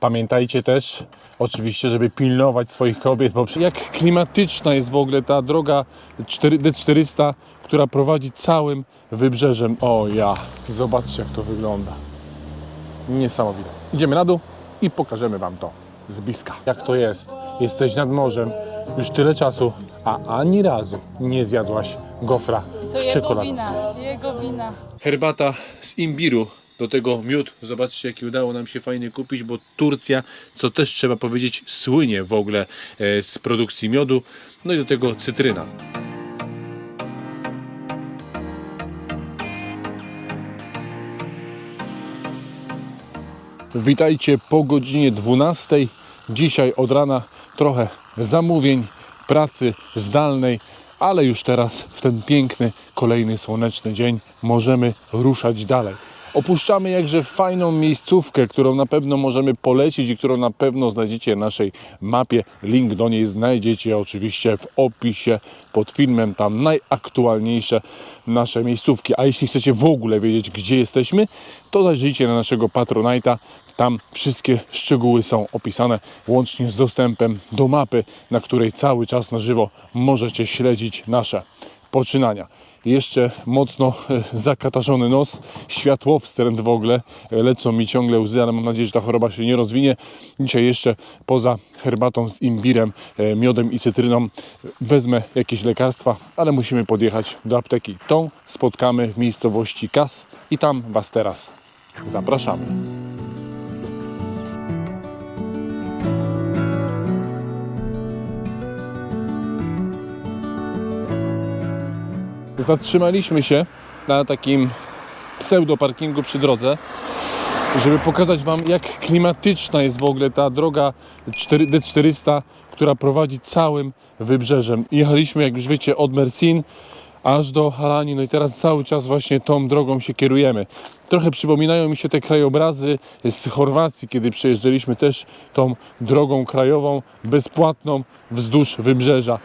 Pamiętajcie też, oczywiście, żeby pilnować swoich kobiet, bo jak klimatyczna jest w ogóle ta droga 4, D400, która prowadzi całym wybrzeżem. O ja, zobaczcie jak to wygląda. Niesamowite. Idziemy na dół i pokażemy Wam to z bliska. Jak to jest? Jesteś nad morzem już tyle czasu, a ani razu nie zjadłaś gofra To z jego czekoladą. wina, jego wina. Herbata z imbiru. Do tego miód. Zobaczcie, jaki udało nam się fajnie kupić, bo Turcja, co też trzeba powiedzieć, słynie w ogóle e, z produkcji miodu. No i do tego cytryna. Witajcie po godzinie 12. Dzisiaj od rana trochę zamówień, pracy zdalnej, ale już teraz w ten piękny, kolejny słoneczny dzień możemy ruszać dalej. Opuszczamy jakże fajną miejscówkę, którą na pewno możemy polecić i którą na pewno znajdziecie na naszej mapie. Link do niej znajdziecie oczywiście w opisie pod filmem. Tam najaktualniejsze nasze miejscówki. A jeśli chcecie w ogóle wiedzieć, gdzie jesteśmy, to zajrzyjcie na naszego Patronite'a. Tam wszystkie szczegóły są opisane, łącznie z dostępem do mapy, na której cały czas na żywo możecie śledzić nasze poczynania. Jeszcze mocno e, zakatarzony nos, światłowstręt w ogóle, e, lecą mi ciągle łzy, ale mam nadzieję, że ta choroba się nie rozwinie. Dzisiaj jeszcze poza herbatą z imbirem, e, miodem i cytryną wezmę jakieś lekarstwa, ale musimy podjechać do apteki. Tą spotkamy w miejscowości Kas i tam Was teraz zapraszamy. Zatrzymaliśmy się na takim pseudoparkingu przy drodze, żeby pokazać Wam, jak klimatyczna jest w ogóle ta droga 4, D400, która prowadzi całym wybrzeżem. Jechaliśmy, jak już wiecie, od Mersin aż do Halani, no i teraz cały czas właśnie tą drogą się kierujemy. Trochę przypominają mi się te krajobrazy z Chorwacji, kiedy przejeżdżaliśmy też tą drogą krajową, bezpłatną wzdłuż wybrzeża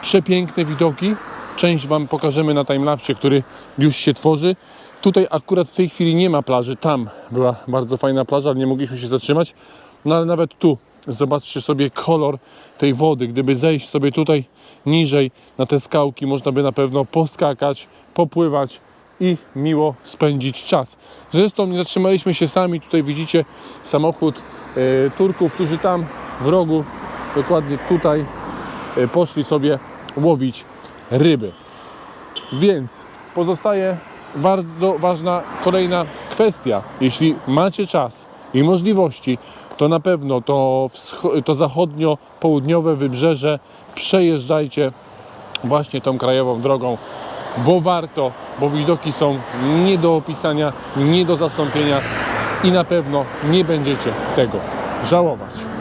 przepiękne widoki. Część Wam pokażemy na timelapsie, który już się tworzy. Tutaj akurat w tej chwili nie ma plaży. Tam była bardzo fajna plaża, ale nie mogliśmy się zatrzymać. No ale nawet tu zobaczcie sobie kolor tej wody. Gdyby zejść sobie tutaj niżej na te skałki, można by na pewno poskakać, popływać i miło spędzić czas. Zresztą nie zatrzymaliśmy się sami. Tutaj widzicie samochód e, Turków, którzy tam w rogu, dokładnie tutaj, e, poszli sobie łowić ryby. Więc pozostaje bardzo ważna kolejna kwestia. Jeśli macie czas i możliwości, to na pewno to, to zachodnio-południowe wybrzeże przejeżdżajcie właśnie tą krajową drogą, bo warto, bo widoki są nie do opisania, nie do zastąpienia i na pewno nie będziecie tego żałować.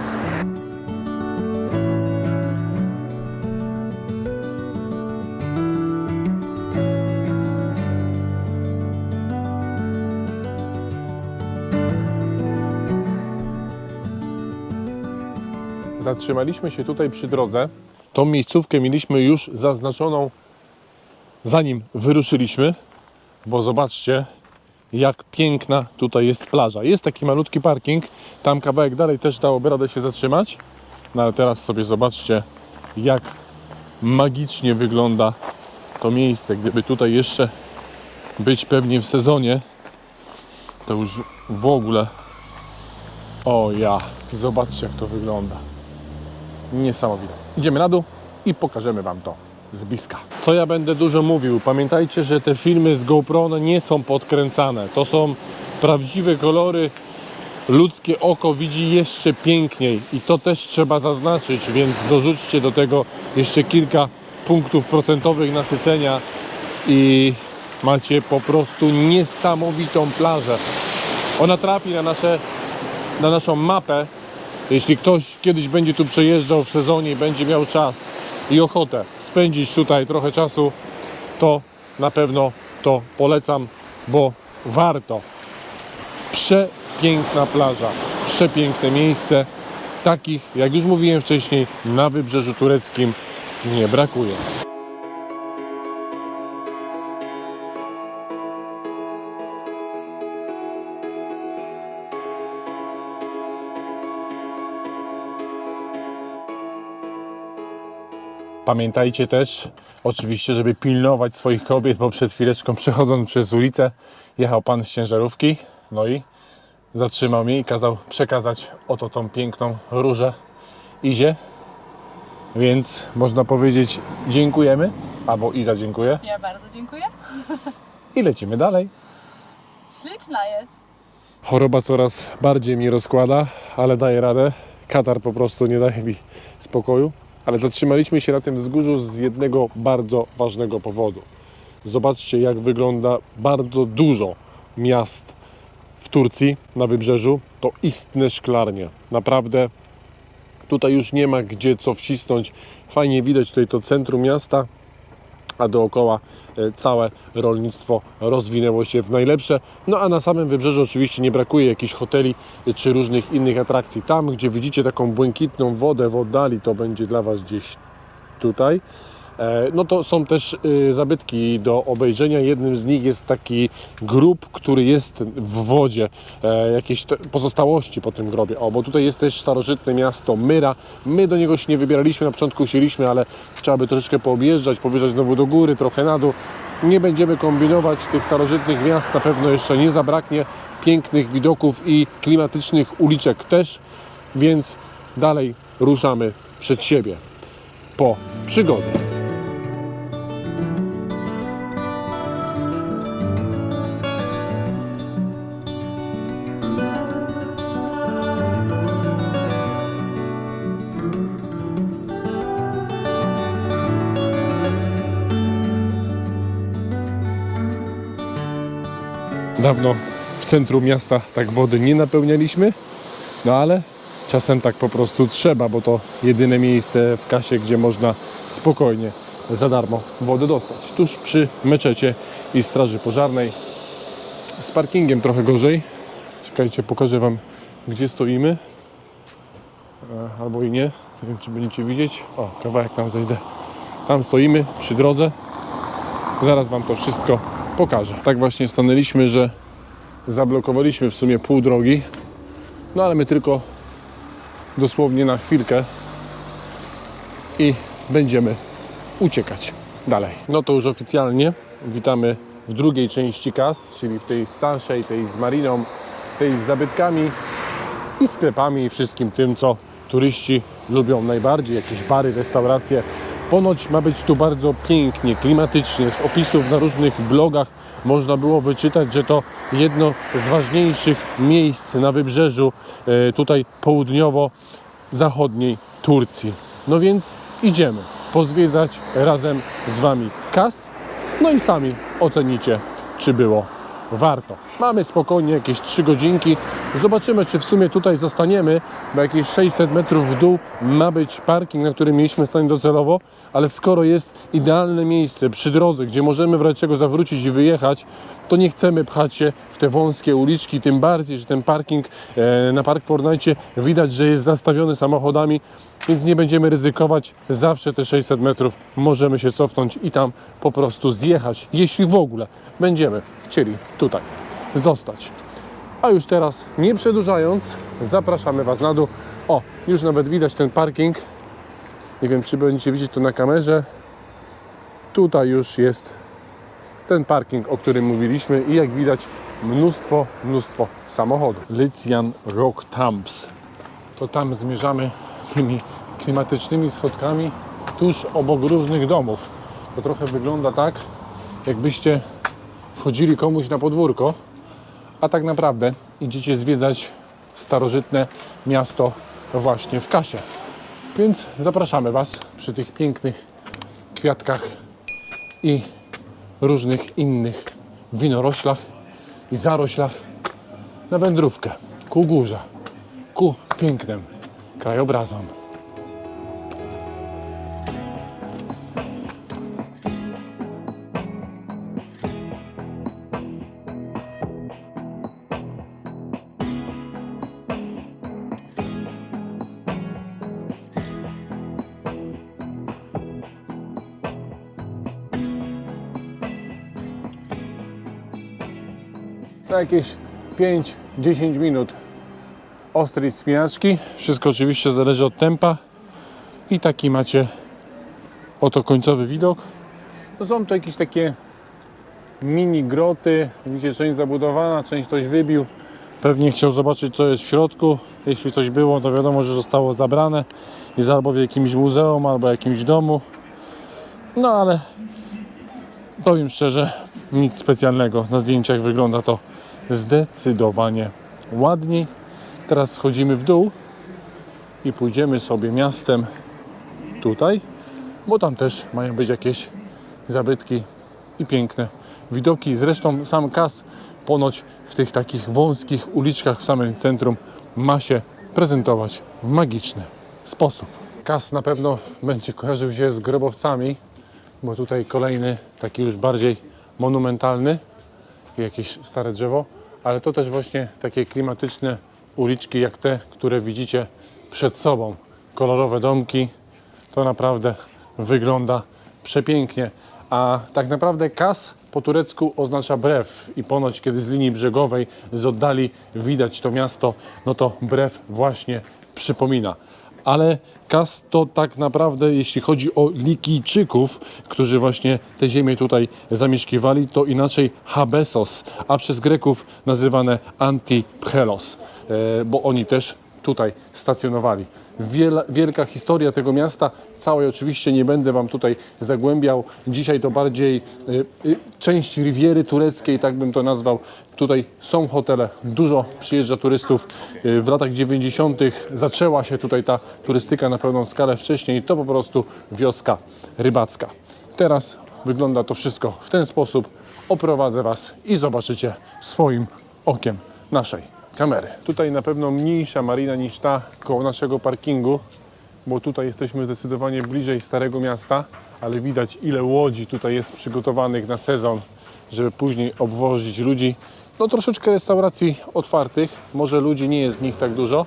Zatrzymaliśmy się tutaj przy drodze. Tą miejscówkę mieliśmy już zaznaczoną zanim wyruszyliśmy, bo zobaczcie, jak piękna tutaj jest plaża. Jest taki malutki parking, tam kawałek dalej też dałoby radę się zatrzymać, no ale teraz sobie zobaczcie, jak magicznie wygląda to miejsce. Gdyby tutaj jeszcze być pewnie w sezonie, to już w ogóle. O ja, zobaczcie jak to wygląda. Niesamowite. Idziemy na dół i pokażemy Wam to z bliska. Co ja będę dużo mówił? Pamiętajcie, że te filmy z GoPro nie są podkręcane. To są prawdziwe kolory. Ludzkie oko widzi jeszcze piękniej i to też trzeba zaznaczyć, więc dorzućcie do tego jeszcze kilka punktów procentowych nasycenia i macie po prostu niesamowitą plażę. Ona trafi na, nasze, na naszą mapę jeśli ktoś kiedyś będzie tu przejeżdżał w sezonie i będzie miał czas i ochotę spędzić tutaj trochę czasu, to na pewno to polecam, bo warto. Przepiękna plaża, przepiękne miejsce. Takich, jak już mówiłem wcześniej, na wybrzeżu tureckim nie brakuje. Pamiętajcie też, oczywiście, żeby pilnować swoich kobiet, bo przed chwileczką przechodząc przez ulicę jechał pan z ciężarówki, no i zatrzymał mnie i kazał przekazać oto tą piękną różę Izie. Więc można powiedzieć dziękujemy, albo Iza dziękuję Ja bardzo dziękuję. i lecimy dalej. Śliczna jest. Choroba coraz bardziej mnie rozkłada, ale daję radę. Katar po prostu nie daje mi spokoju. Ale zatrzymaliśmy się na tym wzgórzu z jednego bardzo ważnego powodu. Zobaczcie, jak wygląda bardzo dużo miast w Turcji na wybrzeżu. To istne szklarnie. Naprawdę tutaj już nie ma gdzie co wcisnąć. Fajnie widać tutaj to centrum miasta, a dookoła e, całe rolnictwo rozwinęło się w najlepsze. No a na samym wybrzeżu oczywiście nie brakuje jakichś hoteli e, czy różnych innych atrakcji. Tam, gdzie widzicie taką błękitną wodę w oddali, to będzie dla Was gdzieś tutaj. E, No to są też y, zabytki do obejrzenia. Jednym z nich jest taki grób, który jest w wodzie. E, Jakieś pozostałości po tym grobie. O, bo tutaj jest też starożytne miasto Myra. My do niego się nie wybieraliśmy, na początku chcieliśmy, ale trzeba by troszeczkę poobjeżdżać, powierzać znowu do góry, trochę na dół. Nie będziemy kombinować. Tych starożytnych miast na pewno jeszcze nie zabraknie. Pięknych widoków i klimatycznych uliczek też. Więc dalej ruszamy przed siebie po przygodę. Dawno w centrum miasta tak wody nie napełnialiśmy, no ale czasem tak po prostu trzeba, bo to jedyne miejsce w kasie, gdzie można spokojnie za darmo wodę dostać. Tuż przy meczecie i straży pożarnej. Z parkingiem trochę gorzej. Czekajcie, pokażę Wam, gdzie stoimy. E, Albo i nie. Nie wiem, czy będziecie widzieć. O, kawałek tam zejdę. Tam stoimy przy drodze. Zaraz Wam to wszystko pokażę. Tak właśnie stanęliśmy, że zablokowaliśmy w sumie pół drogi. No ale my tylko dosłownie na chwilkę i będziemy uciekać dalej. No to już oficjalnie witamy w drugiej części kas, czyli w tej starszej, tej z mariną, tej z zabytkami i sklepami i wszystkim tym, co turyści lubią najbardziej, jakieś bary, restauracje. Ponoć ma być tu bardzo pięknie, klimatycznie. Z opisów na różnych blogach można było wyczytać, że to jedno z ważniejszych miejsc na wybrzeżu e, tutaj południowo-zachodniej Turcji. No więc idziemy pozwiedzać razem z Wami Kas, no i sami ocenicie, czy było warto. Mamy spokojnie jakieś 3 godzinki. Zobaczymy, czy w sumie tutaj zostaniemy, bo jakieś 600 metrów w dół ma być parking, na którym mieliśmy stanie docelowo, ale skoro jest idealne miejsce przy drodze, gdzie możemy w razie czego zawrócić i wyjechać, to nie chcemy pchać się w te wąskie uliczki, tym bardziej, że ten parking e, na Park Fortnite widać, że jest zastawiony samochodami, więc nie będziemy ryzykować. Zawsze te 600 metrów możemy się cofnąć i tam po prostu zjechać, jeśli w ogóle będziemy chcieli tutaj zostać. A już teraz, nie przedłużając, zapraszamy Was na dół. O, już nawet widać ten parking. Nie wiem, czy będziecie widzieć to na kamerze. Tutaj już jest ten parking, o którym mówiliśmy i jak widać mnóstwo, mnóstwo samochodów. Lycian Rock Tamps. To tam zmierzamy tymi klimatycznymi schodkami tuż obok różnych domów. To trochę wygląda tak, jakbyście wchodzili komuś na podwórko, a tak naprawdę idziecie zwiedzać starożytne miasto właśnie w Kasie. Więc zapraszamy Was przy tych pięknych kwiatkach i różnych innych winoroślach i zaroślach na wędrówkę ku górze, ku pięknym krajobrazom. Na jakieś 5-10 minut ostrej wspinaczki. Wszystko oczywiście zależy od tempa. I taki macie Oto końcowy widok. To są to jakieś takie mini groty. Widzicie, część zabudowana, część ktoś wybił. Pewnie chciał zobaczyć, co jest w środku. Jeśli coś było, to wiadomo, że zostało zabrane. Jest albo w jakimś muzeum, albo jakimś domu. No ale powiem szczerze, nic specjalnego. Na zdjęciach wygląda to zdecydowanie ładniej. Teraz schodzimy w dół i pójdziemy sobie miastem tutaj, bo tam też mają być jakieś zabytki i piękne widoki. Zresztą sam Kas ponoć w tych takich wąskich uliczkach w samym centrum ma się prezentować w magiczny sposób. Kas na pewno będzie kojarzył się z grobowcami, bo tutaj kolejny taki już bardziej monumentalny, jakieś stare drzewo, ale to też właśnie takie klimatyczne uliczki jak te, które widzicie przed sobą. Kolorowe domki, to naprawdę wygląda przepięknie. A tak naprawdę kas po turecku oznacza brew i ponoć kiedy z linii brzegowej z oddali widać to miasto, no to brew właśnie przypomina. Ale kas to tak naprawdę, jeśli chodzi o Likijczyków, którzy właśnie te ziemię tutaj zamieszkiwali, to inaczej Habesos, a przez Greków nazywane Antipchelos, e, bo oni też tutaj stacjonowali. Wielka historia tego miasta, całej oczywiście nie będę Wam tutaj zagłębiał. Dzisiaj to bardziej y, y, część Riviery tureckiej, tak bym to nazwał. Tutaj są hotele, dużo przyjeżdża turystów. Y, w latach 90. zaczęła się tutaj ta turystyka na pełną skalę. Wcześniej to po prostu wioska rybacka. Teraz wygląda to wszystko w ten sposób. Oprowadzę Was i zobaczycie swoim okiem naszej kamery. Tutaj na pewno mniejsza marina niż ta koło naszego parkingu, bo tutaj jesteśmy zdecydowanie bliżej Starego Miasta, ale widać ile łodzi tutaj jest przygotowanych na sezon, żeby później obwozić ludzi. No troszeczkę restauracji otwartych, może ludzi nie jest w nich tak dużo,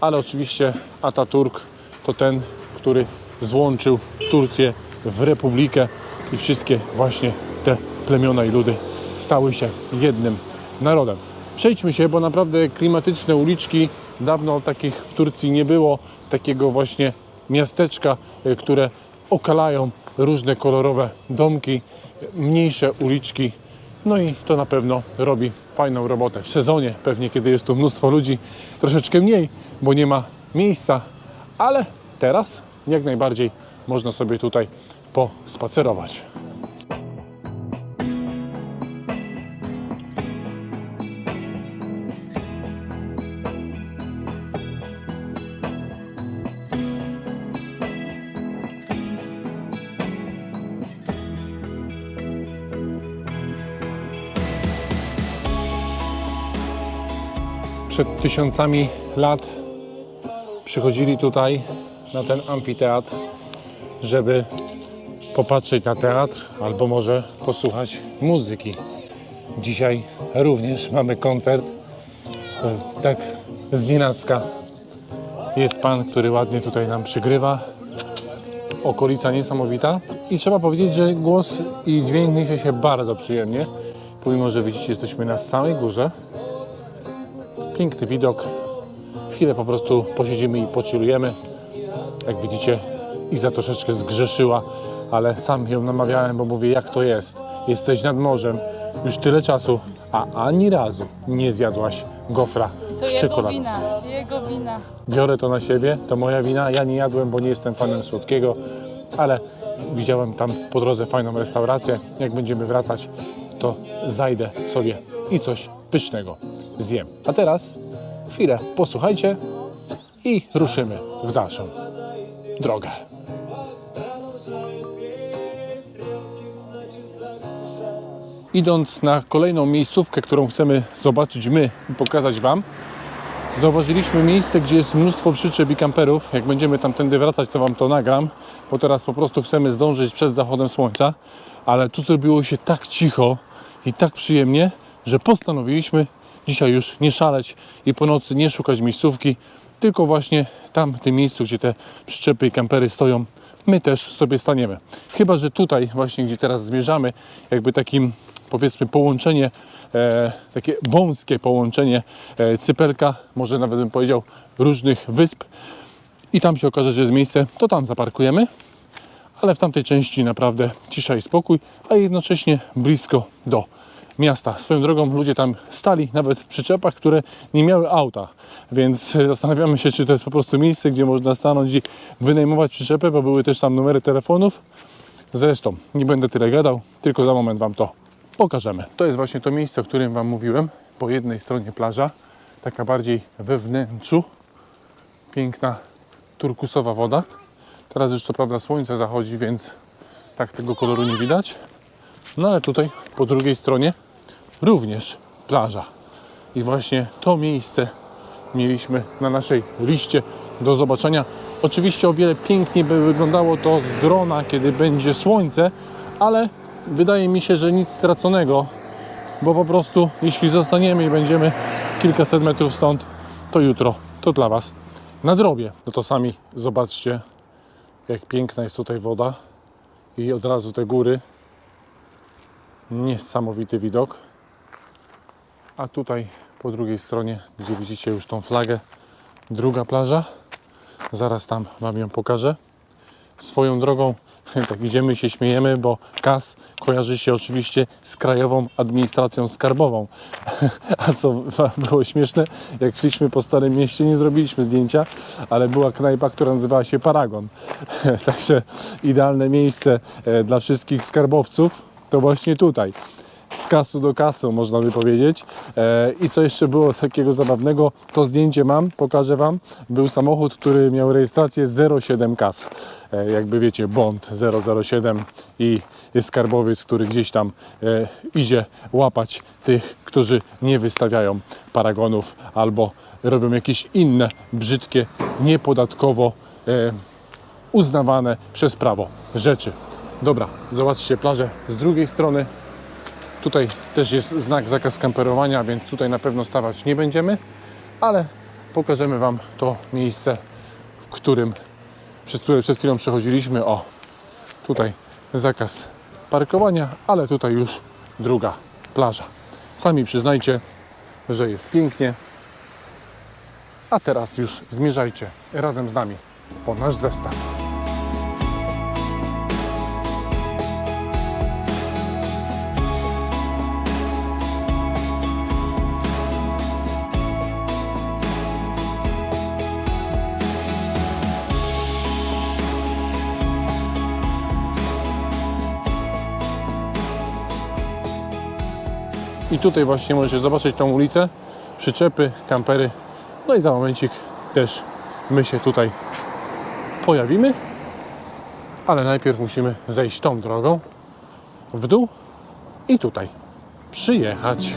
ale oczywiście Ataturk to ten, który złączył Turcję w republikę i wszystkie właśnie te plemiona i ludy stały się jednym narodem. Przejdźmy się, bo naprawdę klimatyczne uliczki, dawno takich w Turcji nie było, takiego właśnie miasteczka, y, które okalają różne kolorowe domki, mniejsze uliczki, no i to na pewno robi fajną robotę. W sezonie pewnie, kiedy jest tu mnóstwo ludzi, troszeczkę mniej, bo nie ma miejsca, ale teraz jak najbardziej można sobie tutaj pospacerować. Przed tysiącami lat przychodzili tutaj na ten amfiteatr, żeby popatrzeć na teatr albo może posłuchać muzyki. Dzisiaj również mamy koncert. Tak z nienacka jest pan, który ładnie tutaj nam przygrywa. Okolica niesamowita i trzeba powiedzieć, że głos i dźwięk niesie się bardzo przyjemnie. Pomimo, że widzicie, jesteśmy na samej górze. Piękny widok. Chwilę po prostu posiedzimy i pochillujemy. Jak widzicie, Iza troszeczkę zgrzeszyła, ale sam ją namawiałem, bo mówię, jak to jest. Jesteś nad morzem już tyle czasu, a ani razu nie zjadłaś gofra To z jego czekoladą. wina, jego wina. Biorę to na siebie, to moja wina. Ja nie jadłem, bo nie jestem fanem słodkiego, ale widziałem tam po drodze fajną restaurację. Jak będziemy wracać, to zajdę sobie i coś pysznego zjem. A teraz chwilę posłuchajcie i ruszymy w dalszą drogę. Idąc na kolejną miejscówkę, którą chcemy zobaczyć my i pokazać Wam, Zauważyliśmy miejsce, gdzie jest mnóstwo przyczep i kamperów. Jak będziemy tamtędy wracać, to Wam to nagram, bo teraz po prostu chcemy zdążyć przed zachodem słońca. Ale tu zrobiło się tak cicho i tak przyjemnie, że postanowiliśmy dzisiaj już nie szaleć i po nocy nie szukać miejscówki, tylko właśnie tam, w tym miejscu, gdzie te przyczepy i kampery stoją, my też sobie staniemy. Chyba, że tutaj właśnie, gdzie teraz zmierzamy, jakby takim powiedzmy połączenie, e, takie wąskie połączenie e, cypelka, może nawet bym powiedział różnych wysp i tam się okaże, że jest miejsce, to tam zaparkujemy. ale w tamtej części naprawdę cisza i spokój, a jednocześnie blisko do miasta. Swoją drogą ludzie tam stali nawet w przyczepach, które nie miały auta, więc e, zastanawiamy się, czy to jest po prostu miejsce, gdzie można stanąć i wynajmować przyczepę, bo były też tam numery telefonów. Zresztą nie będę tyle gadał, tylko za moment Wam to pokażemy. To jest właśnie to miejsce, o którym Wam mówiłem. Po jednej stronie plaża, taka bardziej we wnętrzu, piękna turkusowa woda. Teraz już to prawda słońce zachodzi, więc tak tego koloru nie widać. No ale tutaj po drugiej stronie również plaża. I właśnie to miejsce mieliśmy na naszej liście do zobaczenia. Oczywiście o wiele piękniej by wyglądało to z drona, kiedy będzie słońce, ale wydaje mi się, że nic straconego, bo po prostu jeśli zostaniemy i będziemy kilkaset metrów stąd, to jutro to dla Was nadrobię. No to sami zobaczcie, jak piękna jest tutaj woda i od razu te góry. Niesamowity widok. A tutaj po drugiej stronie, gdzie widzicie już tą flagę, druga plaża. Zaraz tam Wam ją pokażę. Swoją drogą, tak idziemy się śmiejemy, bo KAS kojarzy się oczywiście z Krajową Administracją Skarbową. A co było śmieszne, jak szliśmy po Starym Mieście, nie zrobiliśmy zdjęcia, ale była knajpa, która nazywała się Paragon. Także idealne miejsce e, dla wszystkich skarbowców to właśnie tutaj z kasu do kasu, można by powiedzieć. E, I co jeszcze było takiego zabawnego, to zdjęcie mam, pokażę Wam. Był samochód, który miał rejestrację 07 kas. E, jakby wiecie, Bond 007 i jest skarbowiec, który gdzieś tam e, idzie łapać tych, którzy nie wystawiają paragonów albo robią jakieś inne brzydkie, niepodatkowo uznawane przez prawo rzeczy. Dobra, zobaczcie plażę z drugiej strony. Tutaj też jest znak zakaz kamperowania, więc tutaj na pewno stawać nie będziemy, ale pokażemy Wam to miejsce, w którym, przez które przed chwilą przechodziliśmy. O, tutaj zakaz parkowania, ale tutaj już druga plaża. Sami przyznajcie, że jest pięknie. A teraz już zmierzajcie razem z nami po nasz zestaw. I tutaj właśnie możecie zobaczyć tą ulicę, przyczepy, kampery. No i za momencik też my się tutaj pojawimy. Ale najpierw musimy zejść tą drogą w dół i tutaj przyjechać.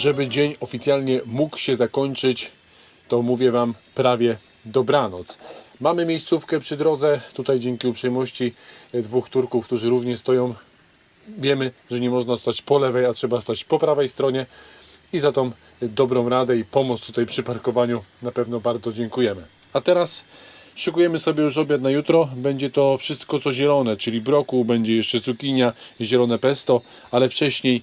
Żeby dzień oficjalnie mógł się zakończyć, to mówię Wam prawie dobranoc. Mamy miejscówkę przy drodze, tutaj dzięki uprzejmości dwóch Turków, którzy również stoją. Wiemy, że nie można stać po lewej, a trzeba stać po prawej stronie i za tą dobrą radę i pomoc tutaj przy parkowaniu na pewno bardzo dziękujemy. A teraz szykujemy sobie już obiad na jutro. Będzie to wszystko co zielone, czyli brokuł, będzie jeszcze cukinia, zielone pesto, ale wcześniej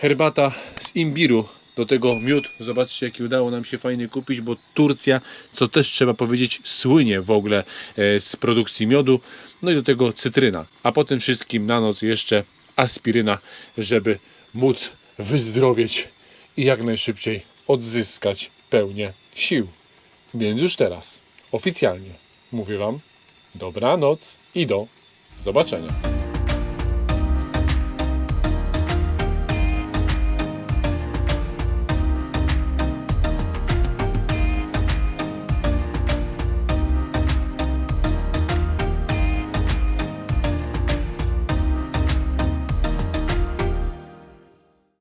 herbata z imbiru. Do tego miód, zobaczcie jaki udało nam się fajnie kupić, bo Turcja, co też trzeba powiedzieć, słynie w ogóle e, z produkcji miodu. No i do tego cytryna. A po tym wszystkim na noc jeszcze aspiryna, żeby móc wyzdrowieć i jak najszybciej odzyskać pełnię sił. Więc już teraz, oficjalnie, mówię Wam dobranoc i do zobaczenia.